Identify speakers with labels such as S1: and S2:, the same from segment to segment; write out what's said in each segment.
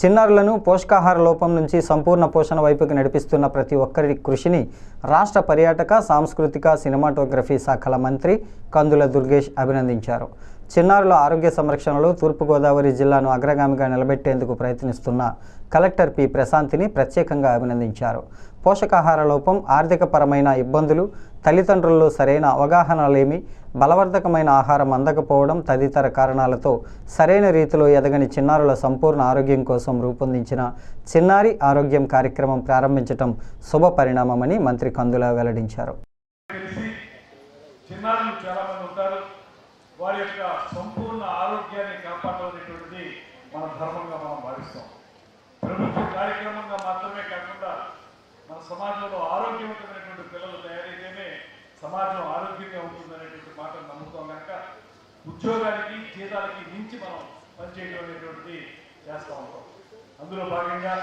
S1: చిన్నారులను పోషకాహార లోపం నుంచి సంపూర్ణ పోషణ వైపుకి నడిపిస్తున్న ప్రతి ఒక్కరి కృషిని రాష్ట్ర పర్యాటక సాంస్కృతిక సినిమాటోగ్రఫీ శాఖల మంత్రి కందుల దుర్గేష్ అభినందించారు. చిన్నారుల ఆరోగ్య సంరక్షణలో తూర్పుగోదావరి జిల్లాను అగ్రగామిగా నిలబెట్టేందుకు ప్రయత్నిస్తున్న కలెక్టర్ పి. ప్రశాంతిని ప్రత్యేకంగా అభినందించారు. పోషకాహార లోపం ఆర్థికపరమైన ఇబ్బందులు తల్లిదండ్రుల్లో సరైన అవగాహన లేమి బలవర్ధకమైన ఆహారం అందకపోవడం తదితర కారణాలతో సరైన రీతిలో ఎదగని చిన్నారుల సంపూర్ణ ఆరోగ్యం కోసం రూపొందించిన చిన్నారి ఆరోగ్యం కార్యక్రమం ప్రారంభించడం శుభ పరిణామమని మంత్రి కందుల వెల్లడించారు
S2: తెలిసి చిన్నారులు చాలా మంది ఉంటారు వారి యొక్క సంపూర్ణ ఆరోగ్యాన్ని కాపాడాలనేటువంటిది మన ధర్మంగా మనం భావిస్తాం. ప్రభుత్వ కార్యక్రమంగా మాత్రమే కాకుండా మన సమాజంలో ఆరోగ్యవంతమైనటువంటి పిల్లలు తయారైతేనే సమాజం ఆరోగ్యంగా ఉంటుందనేటువంటి మాటను నమ్ముతాం కనుక ఉద్యోగానికి జీతాలకి మించి మనం పనిచేయడం అనేటువంటిది చేస్తూ ఉంటాం. అందులో భాగంగా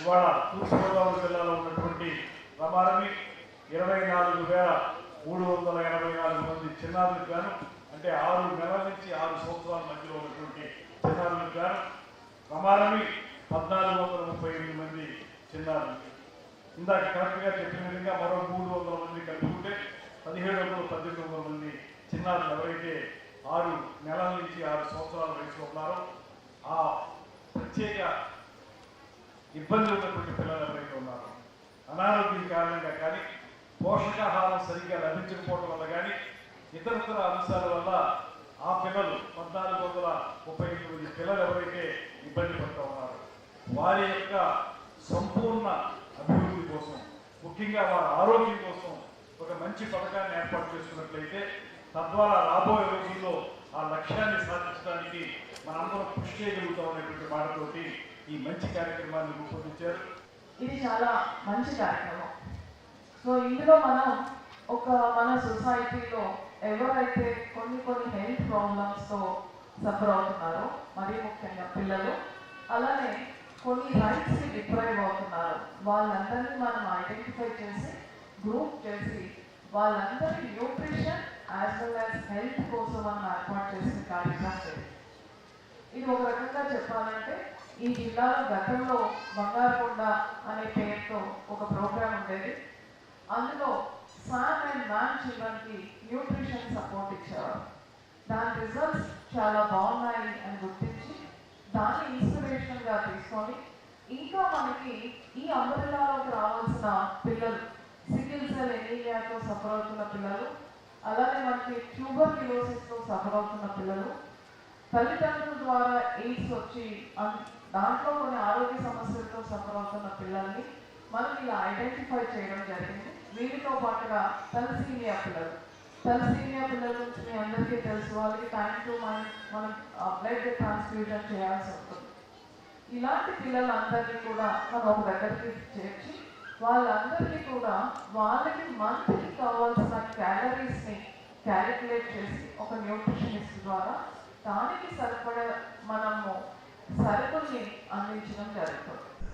S2: ఇవాళ తూర్పుగోదావరి జిల్లాలో ఉన్నటువంటి రమారమి ఇరవై నాలుగు వేల మూడు వందల ఎనభై నాలుగు మంది చిన్నారులకు గాను అంటే ఆరు నెలల నుంచి ఆరు సంవత్సరాల మధ్యలో ఉన్నటువంటి చిన్నారులకు గాను పద్నాలుగు వందల ముప్పై ఎనిమిది మంది చిన్నారులకి ఇందాక కరెక్ట్గా చెప్పిన విధంగా మరో మూడు వందల మంది కలుపుకుంటే పదిహేడు వందల పద్దెనిమిది వందల మంది చిన్నారులు ఎవరైతే ఆరు నెలల నుంచి ఆరు సంవత్సరాల వయసులో ఉన్నారో ఆ ప్రత్యేక ఇబ్బంది ఉన్నటువంటి పిల్లలు ఎవరైతే ఉన్నారో అనారోగ్యం కారణంగా కానీ పోషకాహారం సరిగ్గా లభించకపోవడం వల్ల కానీ ఇతరతర అంశాల వల్ల ఆ పిల్లలు పద్నాలుగు వందల ముప్పై ఎనిమిది పిల్లలు ఎవరైతే ఇబ్బంది పడుతూ ఉన్నారో వారి యొక్క సంపూర్ణ అభివృద్ధి కోసం ముఖ్యంగా వారి ఆరోగ్యం కోసం ఒక మంచి పథకాన్ని ఏర్పాటు చేసుకున్నట్లయితే తద్వారా రాబోయే రోజుల్లో ఆ లక్ష్యాన్ని సాధించడానికి మనందరం కృషి చేయగలుగుతాం అనేటువంటి మాటతోటి ఈ మంచి కార్యక్రమాన్ని రూపొందించారు.
S3: ఇది చాలా మంచి కార్యక్రమం. సో ఇందులో మనం ఒక మన సొసైటీలో ఎవరైతే కొన్ని కొన్ని హెల్త్ ప్రాబ్లమ్స్తో సఫర్ అవుతున్నారో మరీ ముఖ్యంగా పిల్లలు అలానే కొన్ని రైట్స్కి డిప్రైవ్ అవుతున్నారు. వాళ్ళందరినీ మనం ఐడెంటిఫై చేసి గ్రూప్ చేసి వాళ్ళందరి nutrition as well as health కోసం మనం ఏర్పాటు చేసిన కార్యక్రమం ఇది. ఒక రకంగా చెప్పాలంటే ఈ జిల్లాలో గతంలో బంగారకొండ అనే పేరుతో ఒక ప్రోగ్రామ్ ఉండేది. అందులో సాన్ అండ్ మ్యాన్ చిల్డ్రన్కి న్యూట్రిషన్ సపోర్ట్ ఇచ్చారు దాని రిజల్ట్స్ చాలా బాగున్నాయి అని గుర్తించి దాన్ని ఇన్స్పిరేషన్గా తీసుకొని ఇంకా మనకి ఈ అంబ్రెల్లాలోకి రావాల్సిన పిల్లలు సింగిల్ సెల్ ఎనీమియాతో సఫర్ అవుతున్న పిల్లలు అలానే మనకి ట్యూబర్ కిలోసిస్తో సఫర్ అవుతున్న పిల్లలు తల్లిదండ్రుల ద్వారా ఎయిడ్స్ వచ్చి దాంట్లో కొన్ని ఆరోగ్య సమస్యలతో సఫర్ అవుతున్న పిల్లల్ని మనం ఇలా ఐడెంటిఫై చేయడం జరిగింది. వీటితో పాటుగా తలసీమియా పిల్లలు. తలసీమియా పిల్లల గురించి మీ అందరికీ తెలుసు వాళ్ళకి టైం టు మనం మనం బ్లడ్ ట్రాన్స్ఫ్యూజన్ చేయాల్సి ఉంటుంది. ఇలాంటి పిల్లలందరినీ కూడా మనం ఒక దగ్గరికి చేర్చి వాళ్ళందరికీ కూడా వాళ్ళకి మంత్లీ కావాల్సిన క్యాలరీస్ని క్యాలిక్యులేట్ చేసి ఒక న్యూట్రిషనిస్ట్ ద్వారా దానికి సరిపడే మనము సరుకుల్ని అందించడం జరుగుతుంది.